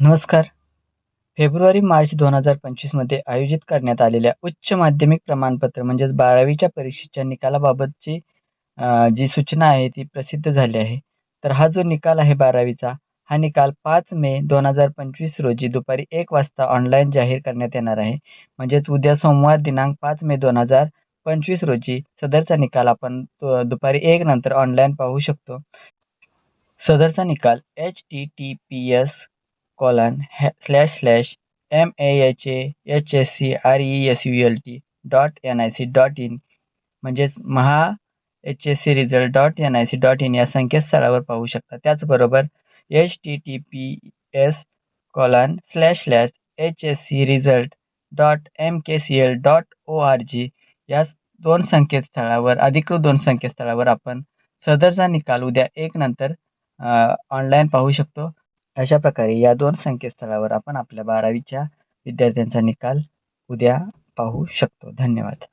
नमस्कार. फेब्रुवारी मार्च दोन हजार पंचवीसमध्ये आयोजित करण्यात आलेल्या उच्च माध्यमिक प्रमाणपत्र म्हणजेच बारावीच्या परीक्षेच्या निकालाबाबतची जी सूचना आहे ती प्रसिद्ध झाली आहे. तर हा जो निकाल आहे बारावीचा हा निकाल पाच मे दोन हजार पंचवीस रोजी दुपारी एक वाजता ऑनलाईन जाहीर करण्यात येणार आहे. म्हणजेच उद्या सोमवार दिनांक पाच मे दोन हजार पंचवीस रोजी सदरचा निकाल आपण दुपारी एक नंतर ऑनलाईन पाहू शकतो. सदरचा निकाल H T T P S colon हॅ slash slash M A H A H S C R E S U L T dot N I C dot in म्हणजेच Maha H S C result dot N I C dot in या संकेतस्थळावर पाहू शकता. त्याचबरोबर H T T P S colon slash slash H S C result dot M K C L dot O R G या दोन संकेतस्थळावर अधिकृत दोन संकेतस्थळावर आपण सदरचा निकाल उद्या एक नंतर ऑनलाईन पाहू शकतो. अशा प्रकारे या दोन संकेतस्थळावर आपण आपल्या बारावीच्या विद्यार्थ्यांचा निकाल उद्या पाहू शकतो. धन्यवाद.